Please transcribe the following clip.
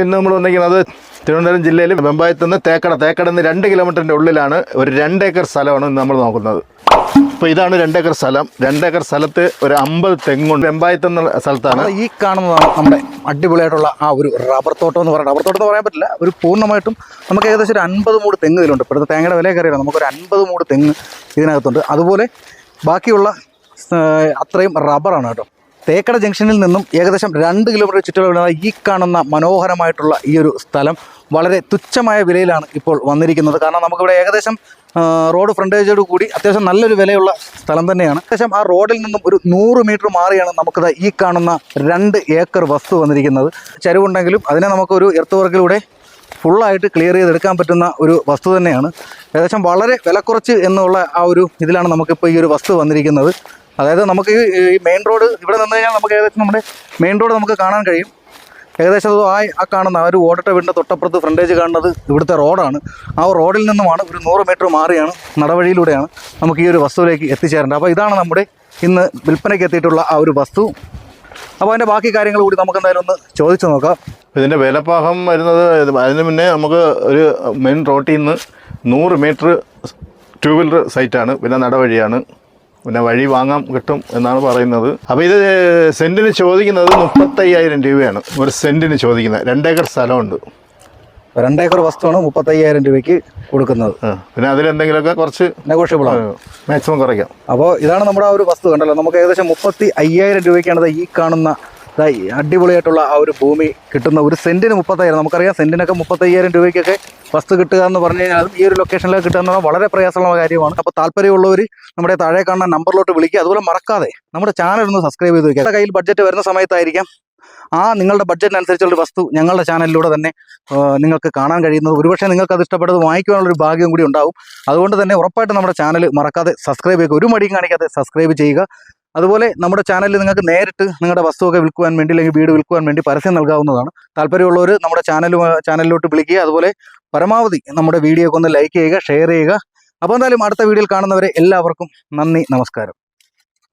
ഇന്ന് നമ്മൾ വന്നിരിക്കുന്നത് തിരുവനന്തപുരം ജില്ലയിൽ വെമ്പായത്ത് നിന്ന് തേക്കട തേക്കട നിന്ന് രണ്ട് കിലോമീറ്ററിന്റെ ഉള്ളിലാണ് ഒരു രണ്ടേക്കർ സ്ഥലമാണ് ഇന്ന് നമ്മൾ നോക്കുന്നത്. അപ്പോൾ ഇതാണ് രണ്ടേക്കർ സ്ഥലം. രണ്ടേക്കർ സ്ഥലത്ത് ഒരു അമ്പത് തെങ്ങുണ്ട്. വെമ്പായത്ത് എന്ന സ്ഥലത്താണ്. ഈ കാണുന്നതാണ് നമ്മുടെ അടിപൊളിയായിട്ടുള്ള ആ ഒരു റബ്ബർ തോട്ടം എന്ന് പറയുന്നത്. റബ്ബർ തോട്ടം എന്ന് പറയാൻ പറ്റില്ല. ഒരു പൂർണമായിട്ടും നമുക്ക് ഏകദേശം ഒരു അൻപത് മൂട് തെങ്ങ് ഇതിലുണ്ട്. ഇപ്പോഴത്തെ തേങ്ങയുടെ വിലയൊക്കെ അറിയാം നമുക്കൊരു അൻപത് മൂട് തെങ്ങ് ഇതിനകത്തുണ്ട്. അതുപോലെ ബാക്കിയുള്ള അത്രയും റബ്ബറാണ് കേട്ടോ. തേക്കട ജംഗ്ഷനിൽ നിന്നും ഏകദേശം രണ്ട് കിലോമീറ്റർ ചുറ്റളവിലാണ് ഈ കാണുന്ന മനോഹരമായിട്ടുള്ള ഈ ഒരു സ്ഥലം. വളരെ തുച്ഛമായ വിലയിലാണ് ഇപ്പോൾ വന്നിരിക്കുന്നത്. കാരണം നമുക്കിവിടെ ഏകദേശം റോഡ് ഫ്രണ്ടേജോട് കൂടി അത്യാവശ്യം നല്ലൊരു വിലയുള്ള സ്ഥലം തന്നെയാണ്. അത്യാവശ്യം ആ റോഡിൽ നിന്നും ഒരു നൂറ് മീറ്റർ മാറിയാണ് നമുക്ക് ഈ കാണുന്ന രണ്ട് ഏക്കർ വസ്തു വന്നിരിക്കുന്നത്. ചരിവുണ്ടെങ്കിലും അതിനെ നമുക്കൊരു എർത്ത് വർക്കിലൂടെ ഫുള്ളായിട്ട് ക്ലിയർ ചെയ്തെടുക്കാൻ പറ്റുന്ന ഒരു വസ്തു തന്നെയാണ്. ഏകദേശം വളരെ വില കുറച്ച് എന്നുള്ള ആ ഒരു ഇതിലാണ് നമുക്കിപ്പോൾ ഈ ഒരു വസ്തു വന്നിരിക്കുന്നത്. അതായത് നമുക്ക് ഈ മെയിൻ റോഡ് ഇവിടെ നിന്ന് കഴിഞ്ഞാൽ നമുക്ക് ഏകദേശം നമ്മുടെ മെയിൻ റോഡ് നമുക്ക് കാണാൻ കഴിയും. ഏകദേശം ആ ആ കാണുന്ന ആ ഒരു ഓടട്ട വീടിന്റെ തൊട്ടപ്പുറത്ത് ഫ്രണ്ടേജ് കാണുന്നത് ഇവിടുത്തെ റോഡാണ് ആ റോഡിൽ നിന്നുമാണ് ഒരു നൂറ് മീറ്റർ മാറിയാണ് നടവഴിയിലൂടെയാണ് നമുക്ക് ഈ ഒരു വസ്തുവിലേക്ക് എത്തിച്ചേരേണ്ടത്. അപ്പോൾ ഇതാണ് നമ്മുടെ ഇന്ന് വിൽപ്പനയ്ക്ക് എത്തിയിട്ടുള്ള ആ ഒരു വസ്തു. അപ്പോൾ അതിന്റെ ബാക്കി കാര്യങ്ങൾ കൂടി നമുക്ക് എന്തായാലും ഒന്ന് ചോദിച്ചു നോക്കാം. ഇതിന്റെ വിലപ്പാഹം വരുന്നത് അതിന് മുന്നേ നമുക്ക് ഒരു മെയിൻ റോട്ടിൽ നിന്ന് നൂറ് മീറ്റർ ടൂ വീലർ സൈറ്റാണ് പിന്നെ നടവഴിയാണ്. പിന്നെ വഴി വാങ്ങാം കിട്ടും എന്നാണ് പറയുന്നത്. അപ്പോൾ ഇത് സെന്റിന് ചോദിക്കുന്നത് മുപ്പത്തയ്യായിരം രൂപയാണ്. ഒരു സെന്റിന് ചോദിക്കുന്നത്. രണ്ടേക്കർ സ്ഥലമുണ്ട്. രണ്ടേക്കർ വസ്തുവാണ് മുപ്പത്തയ്യായിരം രൂപയ്ക്ക് കൊടുക്കുന്നത്. പിന്നെ അതിലെന്തെങ്കിലുമൊക്കെ കുറച്ച് നെഗോഷ്യബിൾ ആണ്. മാക്സിമം കുറയ്ക്കാം. അപ്പോൾ ഇതാണ് നമ്മുടെ ആ ഒരു വസ്തു കണ്ടല്ലോ. നമുക്ക് ഏകദേശം മുപ്പത്തി അയ്യായിരം രൂപയ്ക്കാണ് ഈ കാണുന്ന അടിപൊളിയായിട്ടുള്ള ആ ഒരു ഭൂമി കിട്ടുന്ന ഒരു സെന്റിന് മുപ്പത്തയ്യായിരം. നമുക്കറിയാം സെന്റിനൊക്കെ മുപ്പത്തയ്യായിരം രൂപയ്ക്കൊക്കെ വസ്തു കിട്ടുക എന്ന് പറഞ്ഞു കഴിഞ്ഞാൽ അതും ഈ ഒരു ലൊക്കേഷനിലേക്ക് കിട്ടുക എന്ന് വളരെ പ്രയാസമുള്ള കാര്യമാണ്. അപ്പോൾ താല്പര്യമുള്ളവർ നമ്മുടെ താഴെ കാണുന്ന നമ്പറിലോട്ട് വിളിക്കുക. അതുപോലെ മറക്കാതെ നമ്മുടെ ചാനൽ ഒന്ന് സബ്സ്ക്രൈബ് ചെയ്ത് വയ്ക്കുക കയ്യിൽ ബഡ്ജറ്റ് വരുന്ന സമയത്തായിരിക്കാം ആ നിങ്ങളുടെ ബഡ്ജറ്റിനനുസരിച്ചുള്ള വസ്തു ഞങ്ങളുടെ ചാനലിലൂടെ തന്നെ നിങ്ങൾക്ക് കാണാൻ കഴിയുന്നത്. ഒരുപക്ഷെ നിങ്ങൾക്ക് അത് ഇഷ്ടപ്പെട്ടത് വാങ്ങിക്കുവാനുള്ള ഒരു ഭാഗ്യം കൂടി ഉണ്ടാവും. അതുകൊണ്ട് തന്നെ ഉറപ്പായിട്ട് നമ്മുടെ ചാനൽ മറക്കാതെ സബ്സ്ക്രൈബ് ചെയ്യുക ഒരു മടിയും കാണിക്കാതെ സബ്സ്ക്രൈബ് ചെയ്യുക. അതുപോലെ നമ്മുടെ ചാനലിൽ നിങ്ങൾക്ക് നേരിട്ട് നിങ്ങളുടെ വസ്തുവൊക്കെ വിൽക്കുവാൻ വേണ്ടി അല്ലെങ്കിൽ വീട് വിൽക്കുവാൻ വേണ്ടി പരസ്യം നൽകാവുന്നതാണ്. താല്പര്യമുള്ളവർ നമ്മുടെ ചാനൽ ചാനലിലോട്ട് വിളിക്കുക. അതുപോലെ പരമാവധി നമ്മുടെ വീഡിയോ ഒക്കെ ഒന്ന് ലൈക്ക് ചെയ്യുക ഷെയർ ചെയ്യുക. അപ്പോൾ എന്തായാലും അടുത്ത വീഡിയോയിൽ കാണുന്നവരെ എല്ലാവർക്കും നന്ദി നമസ്കാരം.